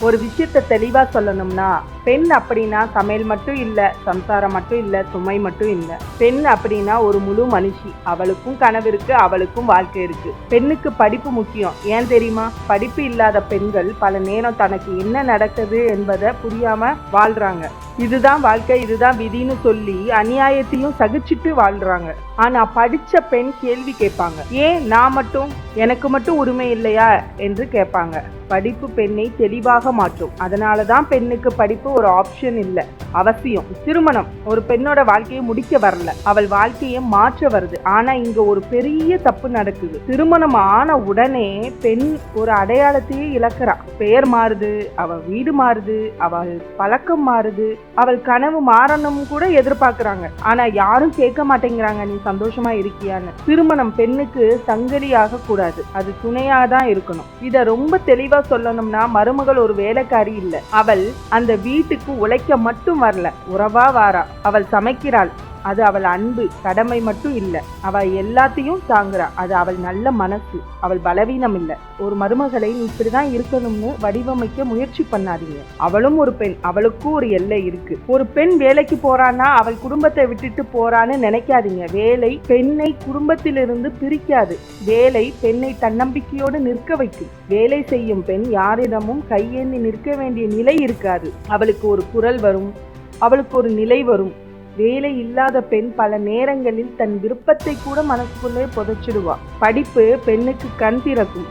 ஒரு விஷயத்த தெளிவா சொல்லணும்னா பெண் அப்படின்னா சமையல் மட்டும் இல்லை சம்சாரம் மட்டும் இல்லை சுமை மட்டும் இல்லை. பெண் அப்படின்னா ஒரு முழு மனுஷி. அவளுக்கும் கனவு இருக்கு அவளுக்கும் வாழ்க்கை இருக்கு. பெண்ணுக்கு படிப்பு முக்கியம். ஏன் தெரியுமா? படிப்பு இல்லாத பெண்கள் பல நேரம் தனக்கு என்ன நடக்குது என்பதை புரியாம வாழ்றாங்க. இதுதான் வாழ்க்கை இதுதான் விதின்னு சொல்லி அநியாயத்தையும் சகிச்சுட்டு வாழ்றாங்க. ஆனா படிச்ச பெண் கேள்வி கேட்பாங்க. ஏன் நான் மட்டும்? எனக்கு மட்டும் உரிமை இல்லையா? என்று கேட்பாங்க. படிப்பு பெண்ணை தெளிவாக மாற்றும். அதனால தான் பெண்ணுக்கு படிப்பு ஒரு ஆப்ஷன் இல்லை. அவசியம். திருமணம். ஒரு பெண்ணோட வாழ்க்கையை முடிக்க வரல. அவள் வாழ்க்கையை மாற்ற வருது. ஆனா இங்க ஒரு பெரிய தப்பு நடக்குது. திருமணம் ஆன உடனே பெண் ஒரு அடையாளத்தையே இழக்கிறா. பெயர் மாறுது அவள் வீடு மாறுது அவள் பழக்கம் மாறுது அவள் கனவு மாறணும் கூட எதிர்பார்க்கிறாங்க. ஆனா யாரும் கேட்க மாட்டேங்கிறாங்க நீ சந்தோஷமா இருக்கியான்னு. திருமணம் பெண்ணுக்கு சங்கலியாக கூடாது. அது துணையா தான் இருக்கணும். இத ரொம்ப தெளிவா சொல்லணும்னா மருமகள் ஒரு வேலைக்காரி இல்லை. அவள் அந்த வீட்டுக்கு உழைக்க மட்டும் வரல. உறவா வாரா. அவள் சமைக்கிறாள். அது அவள் அன்பு கடமை மட்டும் இல்லை. அவள் எல்லாத்தையும் தாங்குறா. அது அவள் நல்ல மனசு. அவள் பலவீனம் இல்லை. ஒரு மருமகளை நீ இப்படிதான் இருக்கணும்னு வடிவமைக்க முயற்சி பண்ணாதீங்க. அவளும் ஒரு பெண். அவளுக்கும் ஒரு எல்லை இருக்கு. ஒரு பெண் வேலைக்கு போறான்னா அவள் குடும்பத்தை விட்டுட்டு போறான்னு நினைக்காதீங்க. வேலை பெண்ணை குடும்பத்திலிருந்து பிரிக்காது. வேலை பெண்ணை தன்னம்பிக்கையோடு நிற்க வைக்கும். வேலை செய்யும் பெண் யாரிடமும் கையேந்தி நிற்க வேண்டிய நிலை இருக்காது. அவளுக்கு ஒரு குரல் வரும். அவளுக்கு ஒரு நிலை வரும். வேலை இல்லாத பெண் பல நேரங்களில் தன் விருப்பத்தை கூட மனசுக்குள்ளே புதைச்சிடுவா. படிப்பு பெண்ணுக்கு கண் திறக்கும்.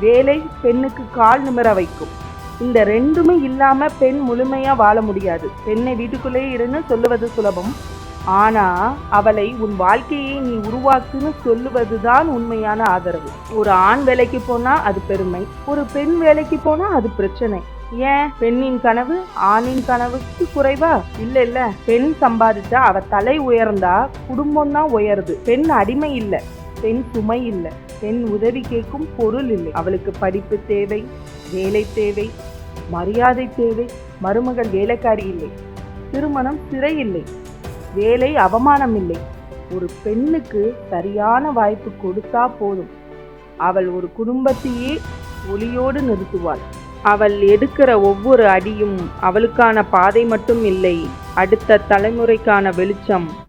வேலை பெண்ணுக்கு கால் நிமிர வைக்கும். இந்த ரெண்டுமே இல்லாம பெண் முழுமையா வாழ முடியாது. பெண்ணை வீட்டுக்குள்ளே இருன்னு சொல்லுவது சுலபம். ஆனா அவளை உன் வாழ்க்கையை நீ உருவாக்குன்னு சொல்லுவதுதான் உண்மையான ஆதரவு. ஒரு ஆண் வேலைக்கு போனா அது பெருமை. ஒரு பெண் வேலைக்கு போனா அது பிரச்சனை. ஏன் பெண்ணின் கனவு ஆணின் கனவுக்கு குறைவா? இல்ல இல்ல. பெண் சம்பாதிச்சா அவ தலை உயர்ந்தா குடும்பம் தான் உயருது. பெண் அடிமை இல்ல. பெண் சுமை இல்ல. பெண் உதவி கேட்கும் பொருள் இல்லை. அவளுக்கு படிப்பு தேவை வேலை தேவை மரியாதை தேவை மருமகள் வேலைக்காரி இல்லை திருமணம் சிறை இல்லை வேலை அவமானம் இல்லை. ஒரு பெண்ணுக்கு சரியான வாய்ப்பு கொடுத்தா போதும். அவள் ஒரு குடும்பத்தையே ஒளியோடு நிறுத்துவாள். அவள் எடுக்கிற ஒவ்வொரு அடியும் அவளுக்கான பாதை மட்டும் இல்லை அடுத்த தலைமுறைக்கான வெளிச்சம்.